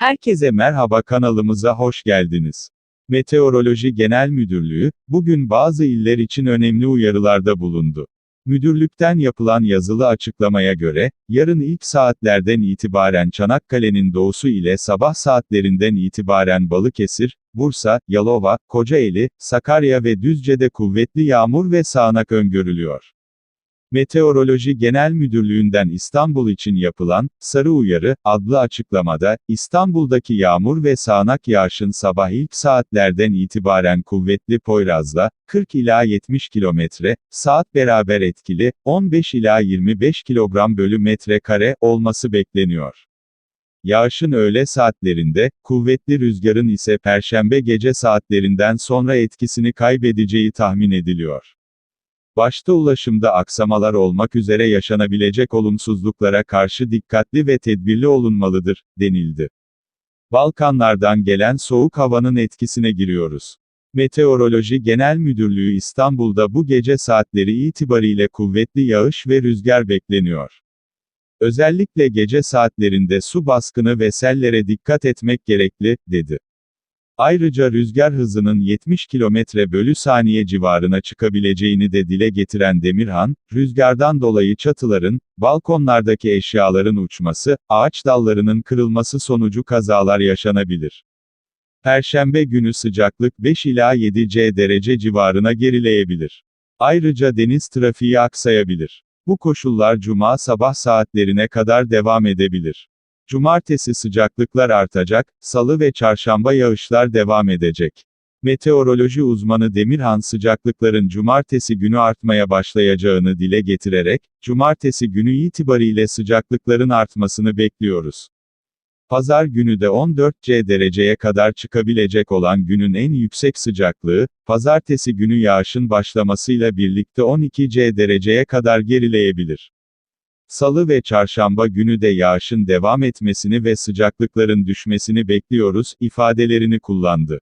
Herkese merhaba kanalımıza hoş geldiniz. Meteoroloji Genel Müdürlüğü, bugün bazı iller için önemli uyarılarda bulundu. Müdürlükten yapılan yazılı açıklamaya göre, yarın ilk saatlerden itibaren Çanakkale'nin doğusu ile sabah saatlerinden itibaren Balıkesir, Bursa, Yalova, Kocaeli, Sakarya ve Düzce'de kuvvetli yağmur ve sağanak öngörülüyor. Meteoroloji Genel Müdürlüğü'nden İstanbul için yapılan, Sarı Uyarı, adlı açıklamada, İstanbul'daki yağmur ve sağanak yağışın sabah ilk saatlerden itibaren kuvvetli Poyraz'la, 40 ila 70 kilometre, saat beraber etkili, 15 ila 25 kilogram bölü metre kare, olması bekleniyor. Yağışın öğle saatlerinde, kuvvetli rüzgarın ise perşembe gece saatlerinden sonra etkisini kaybedeceği tahmin ediliyor. Başta ulaşımda aksamalar olmak üzere yaşanabilecek olumsuzluklara karşı dikkatli ve tedbirli olunmalıdır, denildi. Balkanlardan gelen soğuk havanın etkisine giriyoruz. Meteoroloji Genel Müdürlüğü İstanbul'da bu gece saatleri itibariyle kuvvetli yağış ve rüzgar bekleniyor. Özellikle gece saatlerinde su baskını ve sellere dikkat etmek gerekli, dedi. Ayrıca rüzgar hızının 70 km bölü saniye civarına çıkabileceğini de dile getiren Demirhan, rüzgardan dolayı çatıların, balkonlardaki eşyaların uçması, ağaç dallarının kırılması sonucu kazalar yaşanabilir. Perşembe günü sıcaklık 5 ila 7 C derece civarına gerileyebilir. Ayrıca deniz trafiği aksayabilir. Bu koşullar cuma sabah saatlerine kadar devam edebilir. Cumartesi sıcaklıklar artacak, salı ve çarşamba yağışlar devam edecek. Meteoroloji uzmanı Demirhan sıcaklıkların cumartesi günü artmaya başlayacağını dile getirerek, cumartesi günü itibariyle sıcaklıkların artmasını bekliyoruz. Pazar günü de 14C dereceye kadar çıkabilecek olan günün en yüksek sıcaklığı, pazartesi günü yağışın başlamasıyla birlikte 12C dereceye kadar gerileyebilir. Salı ve çarşamba günü de yağışın devam etmesini ve sıcaklıkların düşmesini bekliyoruz, ifadelerini kullandı.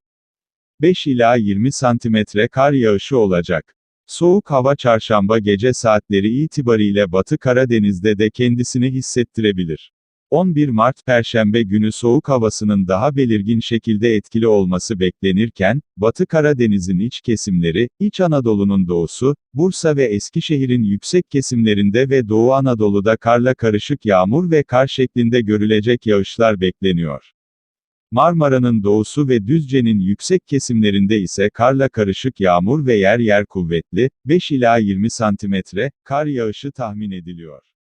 5 ila 20 santimetre kar yağışı olacak. Soğuk hava çarşamba gece saatleri itibariyle Batı Karadeniz'de de kendisini hissettirebilir. 11 Mart Perşembe günü soğuk havasının daha belirgin şekilde etkili olması beklenirken, Batı Karadeniz'in iç kesimleri, İç Anadolu'nun doğusu, Bursa ve Eskişehir'in yüksek kesimlerinde ve Doğu Anadolu'da karla karışık yağmur ve kar şeklinde görülecek yağışlar bekleniyor. Marmara'nın doğusu ve Düzce'nin yüksek kesimlerinde ise karla karışık yağmur ve yer yer kuvvetli, 5 ila 20 santimetre, kar yağışı tahmin ediliyor.